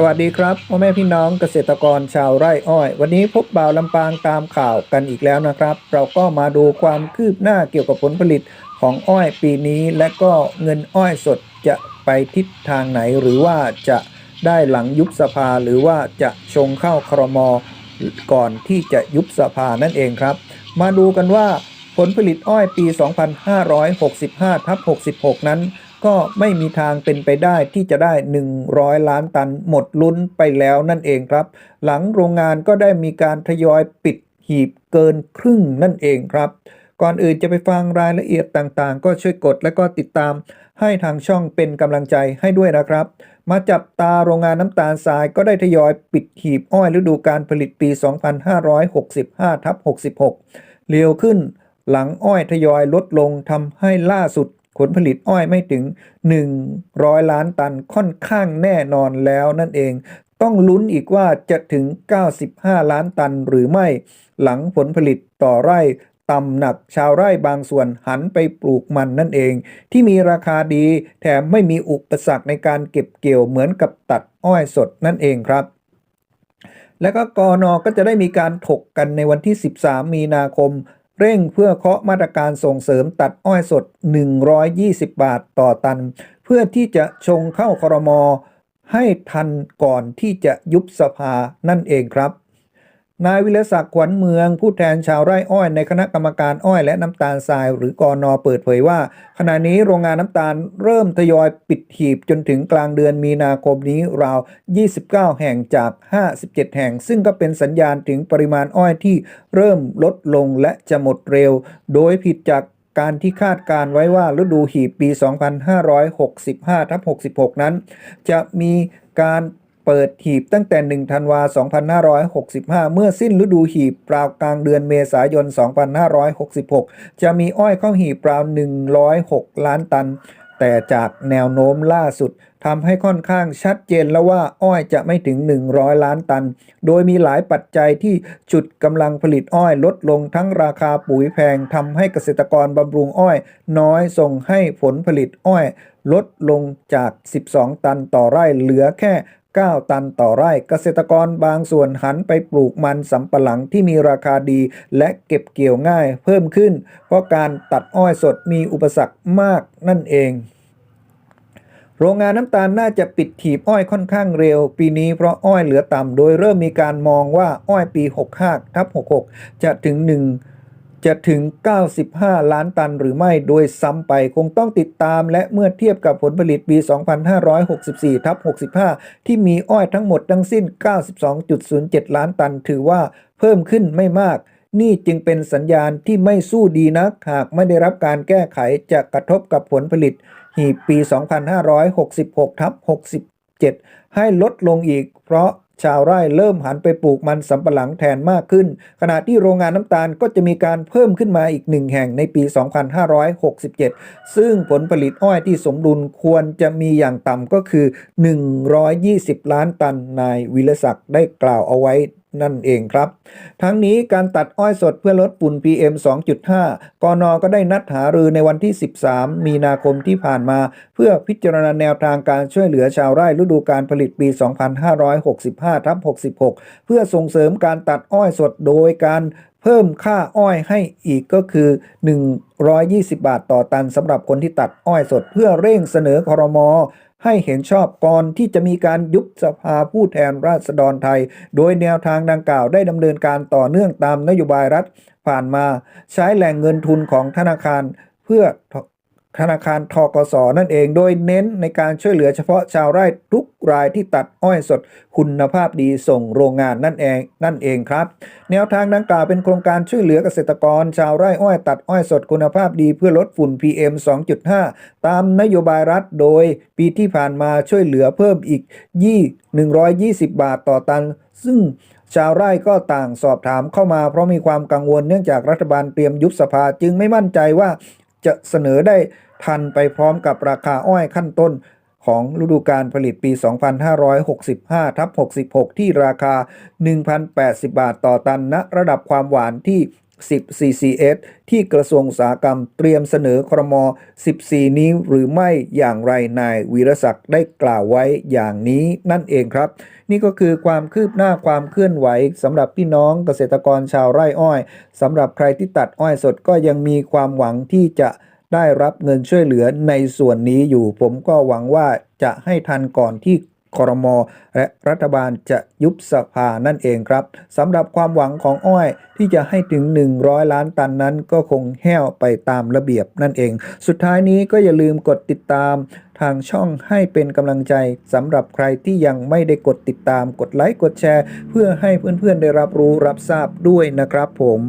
สวัสดีครับพ่อแม่พี่น้องเกษตรกรชาวไร่อ้อย วันนี้พบบ่าวลำปางตามข่าวกันอีกแล้วนะครับ เราก็มาดูความคืบหน้าเกี่ยวกับผลผลิตของอ้อยปีนี้ และก็เงินอ้อยสดจะไปทิศทางไหน หรือว่าจะได้หลังยุบสภาหรือว่าจะชงเข้าครมก่อนที่จะยุบสภานั่นเองครับ มาดูกันว่าผลผลิตอ้อยปี 2565ทับ66 นั้น ก็ไม่มีทางเป็นไปได้ที่จะได้ 100 ล้านตันหมดลุ้นไปแล้วนั่นเองครับ หลังโรงงานก็ได้มีการทยอยปิดหีบเกินครึ่งนั่นเองครับ ก่อนอื่นจะไปฟังรายละเอียดต่างๆ ก็ช่วยกดและก็ติดตาม ให้ทางช่องเป็นกำลังใจให้ด้วยนะครับ มาจับตาโรงงานน้ำตาลทรายก็ได้ทยอยปิดหีบอ้อยฤดูการผลิตปี 2565ทับ66เร็วขึ้นหลังอ้อยทยอยลดลงทำให้ล่าสุด ผลผลิตอ้อยไม่ถึง 100 ล้านตันค่อนข้างแน่นอนแล้วนั่นเอง ต้องลุ้นอีกว่าจะถึง 95 ล้านตันหรือไม่ หลังผลผลิตต่อไร่ต่ำหนักชาวไร่บางส่วนหันไปปลูกมันนั่นเอง ที่มีราคาดีแถมไม่มีอุปสรรคในการเก็บเกี่ยวเหมือนกับตัดอ้อยสดนั่นเองครับ และก็กอนอก็จะได้มีการถกกันในวันที่ 13 มีนาคม เร่งเพื่อเคาะมาตรการส่งเสริมตัดอ้อยสด 120 บาทต่อตัน เพื่อที่จะชงเข้าครมให้ทันก่อนที่จะยุบสภานั่นเองครับ นายวิรศักดิ์ขวัญเมืองผู้แทนชาวไร่อ้อยในคณะกรรมการอ้อยและน้ำตาลทราย หรือกอนอเปิดเผยว่า ขณะนี้โรงงานน้ำตาลเริ่มทยอยปิดหีบจนถึงกลางเดือนมีนาคมนี้ราว 29 แห่งจาก 57 แห่ง ซึ่งก็เป็นสัญญาณถึงปริมาณอ้อยที่เริ่มลดลงและจะหมดเร็ว โดยผิดจากการที่คาดการไว้ว่าฤดูหีบปี 2565ทับ66 นั้น จะมีการ เปิดหีบตั้งแต่ 1 ธันวา 2565 เมื่อสิ้นฤดูหีบปราวกลางเดือนเมษายน 2566 จะมีอ้อยเข้าหีบปราว 106 ล้านตัน แต่จากแนวโน้มล่าสุดทำให้ค่อนข้างชัดเจนแล้วว่าอ้อยจะไม่ถึง 100 ล้านตัน โดยมีหลายปัจจัยที่จุดกำลังผลิตอ้อยลดลงทั้งราคาปุ๋ยแพงทำให้เกษตรกรบำรุงอ้อย น้อยส่งให้ผลผลิตอ้อย ลดลงจาก 12 ตันต่อไร่เหลือแค่ 9 ตันต่อไร่ เกษตรกรบางส่วนหันไปปลูกมันสำปะหลังที่มีราคาดี และเก็บเกี่ยวง่ายเพิ่มขึ้น เพราะการตัดอ้อยสดมีอุปสรรคมากนั่นเองโรงงานน้ำตาลน่าจะปิดถีบอ้อยค่อนข้างเร็ว ปีนี้เพราะอ้อยเหลือต่ำโดยเริ่มมีการมองว่าอ้อยปี 65ทับ66 จะถึง 1 จะถึง 95 ล้านตันหรือไม่โดยซ้ำไปคงต้องติดตามและเมื่อเทียบกับผลผลิตปี 2564ทับ65 ที่มีอ้อยทั้งหมดทั้งสิ้น 92.07 ล้านตัน ถือว่าเพิ่มขึ้นไม่มาก นี่จึงเป็นสัญญาณที่ไม่สู้ดีนัก หากไม่ได้รับการแก้ไขจะกระทบกับผลผลิตหีบปี 2566ทับ67 ให้ลดลงอีกเพราะ ชาวไร่เริ่มหันไปปลูกมันสำปะหลังแทนมากขึ้น ขณะที่โรงงานน้ำตาลก็จะมีการเพิ่มขึ้นมาอีกหนึ่งแห่งในปี 2567 ซึ่งผลผลิตอ้อยที่สมดุลควรจะมีอย่างต่ำก็คือ 120 ล้านตันนายวิรศักดิ์ได้กล่าวเอาไว้ นั่นเองครับ ทั้งนี้การตัดอ้อยสดเพื่อลดฝุ่น PM 2.5 กนก็ได้นัดหารือในวันที่ 13 มีนาคมที่ผ่านมา เพื่อพิจารณาแนวทางการช่วยเหลือชาวไร่ฤดูการผลิตปี 2565ทับ66 เพื่อส่งเสริมการตัดอ้อยสดโดยการ พิ่มค่าอ้อยให้อีกก็คือ 120 บาทต่อตันสำหรับคนที่ตัดอ้อยสดเพื่อเร่งเสนอคอรมอให้เห็นชอบก่อนที่จะมีการยุบสภาผู้แทนราษฎรไทย โดยแนวทางดังกล่าวได้ดำเนินการต่อเนื่องตามนโยบายรัฐผ่านมา ใช้แหล่งเงินทุนของธนาคาร เพื่อ ธนาคารทกสนั่นเอง โดยเน้นในการช่วยเหลือเฉพาะชาวไร่ทุกรายที่ตัดอ้อยสดคุณภาพดีส่งโรงงานนั่นเองนั่นเองครับ แนวทางดังกล่าวเป็นโครงการช่วยเหลือเกษตรกร ชาวไร่อ้อยตัดอ้อยสดคุณภาพดีเพื่อลดฝุ่น PM 2.5 ตามนโยบายรัฐ โดยปีที่ผ่านมาช่วยเหลือเพิ่มอีกยี่120 บาทต่อตัน ซึ่งชาวไร่ก็ต่างสอบถามเข้ามาเพราะมีความกังวลเนื่องจากรัฐบาลเตรียมยุบสภาจึงไม่มั่นใจว่าจะเสนอได้ ทันไปพร้อมกับราคาอ้อยขั้นต้นของฤดูการผลิตปี 2565ทับ66 ที่ราคา 1,080 บาทต่อตันณระดับความหวานที่ 10 CCS ที่กระทรวงอุตสาหกรรมเตรียมเสนอครม 14 นี้หรือไม่อย่างไรนายวีรศักดิ์ได้กล่าวไว้อย่างนี้นั่นเองครับ นี่ก็คือความคืบหน้าความเคลื่อนไหวสำหรับพี่น้องเกษตรกรชาวไร่อ้อยสำหรับใครที่ตัดอ้อยสดก็ยังมีความหวังที่จะ ได้รับเงินช่วยเหลือในส่วนนี้อยู่ ผมก็หวังว่าจะให้ทันก่อนที่ครมและรัฐบาลจะยุบสภานั่นเองครับสำหรับความหวังของอ้อยที่จะให้ถึง 100 ล้านตันนั้นก็คงแห้วไปตามระเบียบนั่นเอง สุดท้ายนี้ก็อย่าลืมกดติดตามทางช่องให้เป็นกำลังใจสำหรับใครที่ยังไม่ได้กดติดตามกดไลค์กดแชร์ เพื่อให้เพื่อนๆได้รับรู้รับทราบด้วยนะครับผม